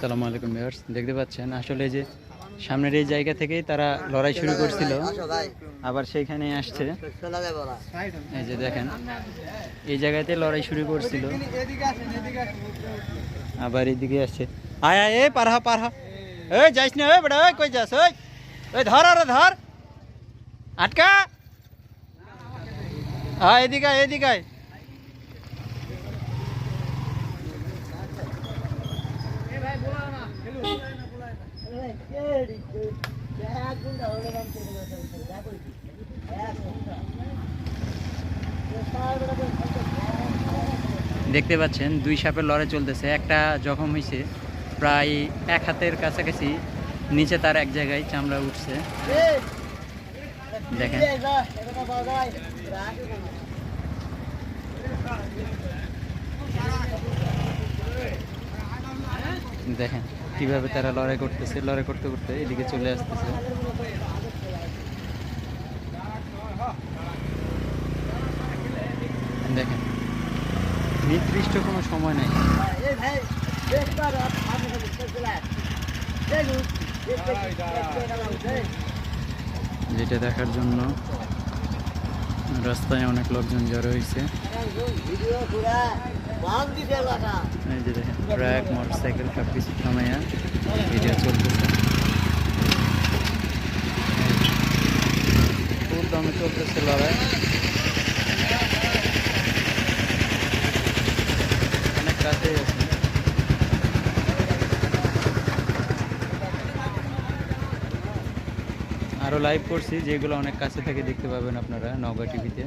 সালামু আলাইকুম ভিউয়ার্স, দেখতে পাচ্ছেন, আসলে যে সামনের এই জায়গা থেকেই তারা লড়াই শুরু করছিল। আবার সেইখানে আসছে। এই যে দেখেন, এই জায়গাতে লড়াই শুরু করছিল। আবার এদিকে আসছে। আয় আয় এ পারহা পারহা এই যাইস না বড় ওই কই যাস ওই ওই ধর, আরে ধর। আটকা। হ্যাঁ এদিকে এদিকে দেখতে পাচ্ছেন, দুই সাপের লড়াই চলতেছে। একটা জখম হয়েছে প্রায় এক হাতের কাছাকাছি, নিচে তার এক জায়গায় চামড়া উঠছে। দেখেন। দেখেন কীভাবে তারা লড়াই করতেছে, লড়াই করতে করতে এদিকে চলে আসতেছে। দেখেন, নির্দিষ্ট কোনো সময় নেই। যেটা দেখার জন্য রাস্তায় অনেক লোকজন জড়ো হয়েছে। ট্রাক, মোটরসাইকেল, সব কিছু থামাইয়া ভিডিও চলতেছে। ফুল দমে চলতেছে লড়াই। অনেক কাছেই আছে। লাইভ করছি, যেগুলো অনেক কাছে থেকে দেখতে পাবেন আপনারা নওগাঁ টিভিতে